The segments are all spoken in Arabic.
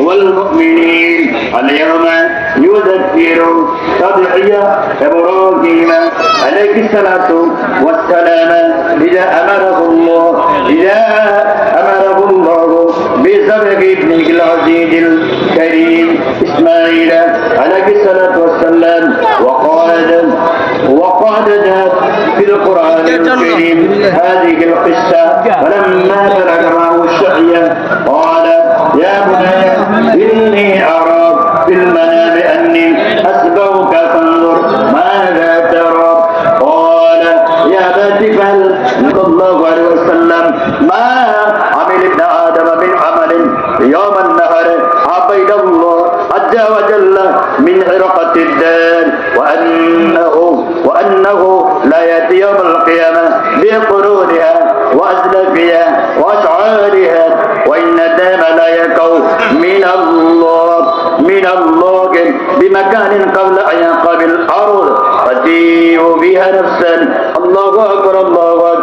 والمؤمنين اليوم يذكر تضحية إبراهيم عليه الصلاة والسلام إذا أمره الله إذا أمره الله بذبح ابنه العزيز الكريم إسماعيل عليه الصلاة والسلام. وقال جاءت في القرآن الكريم هذه القصة فلما الله عليه وسلم ما عمل ابن آدم من عمل يوم النهر عبيد الله عز وجل من عرقة الدار وأنه وأنه لا يأتي يوم القيامة بقرونها وأسلافها وأشعارها وإن الدم لا يقو من الله من الله بمكان قبل أن يقع الأرض فتيء بها نفسا الله أكبر الله أكبر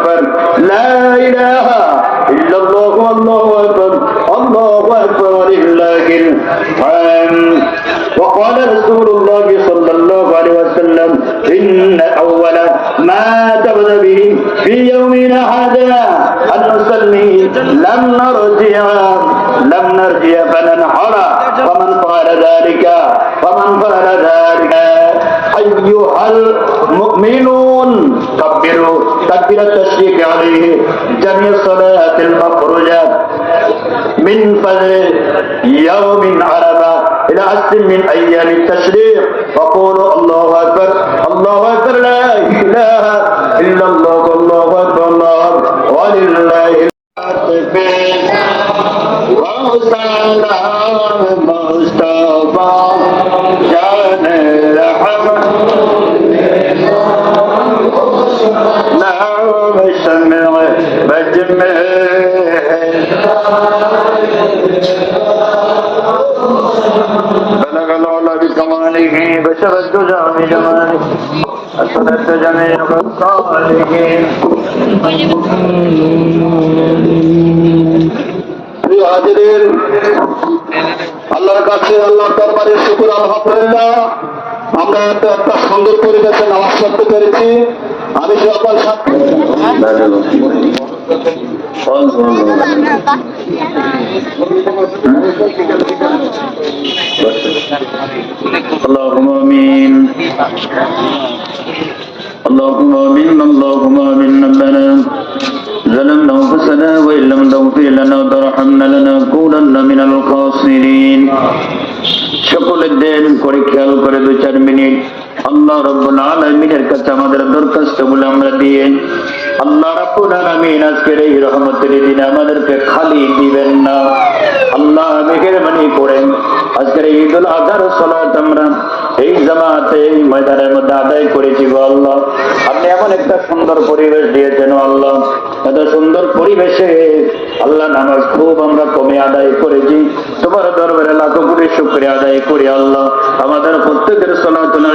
الله أكبر ولله الحمد. وقال رسول الله صلى الله عليه وسلم إن أول ما تبدأ به في يومنا هذا أن نسمي لم نرجع لم نرجع فننحر. فمن فعل ذلك فمن فعل ذلك. أيها المؤمنون كبروا تكبير التشريك عليه. جميع الصلاة المفروجات من فجر يوم عرفة إلى عشر من أيام التشريق. فقولوا الله أكبر. الله أكبر. لا إله إلا الله. الله أكبر. الله ولله وسلام مصطفى جان الرحمن بلغ العلا بكماله بشر الدجى بجماله أسد جميع الصالحين প্রিয় হাজিরিন আল্লাহর কাছে আল্লাহর দরবারে শুকুর আলহামদুলিল্লাহ আমরা একটা একটা সুন্দর পরিবেশে নামাজ পড়তে পেরেছি আমি সকল সাথে اللهم امين اللهم امين اللهم امين ربنا ظلمنا انفسنا وان لم تغفر لنا وترحمنا لنكونن من الخاسرين সকলের দেন করে খেয়াল করে দু চার মিনিট আল্লাহ রব্বুল আলমিনের কাছে আমাদের দরখাস্ত বলে আমরা দিয়ে আল্লাহ রাব্বুল আলামিন আজকের এই রহমতের দিনে আমাদেরকে খালি দিবেন না। আল্লাহ মেহেরবানি করেন। আজকের ঈদুল আজহার সালাত আমরা এই জামাতে ময়দানের মধ্যে আদায় করেছি গো আল্লাহ। আপনি এমন একটা সুন্দর পরিবেশ দিয়েছেন আল্লাহ। এত সুন্দর পরিবেশে আল্লাহ নামাজ খুব আমরা কমে আদায় করেছি। তোমার দরবারে লাখো কোটি শুক্রিয়া আদায় করি আল্লাহ। আমাদের প্রত্যেকের সনাতন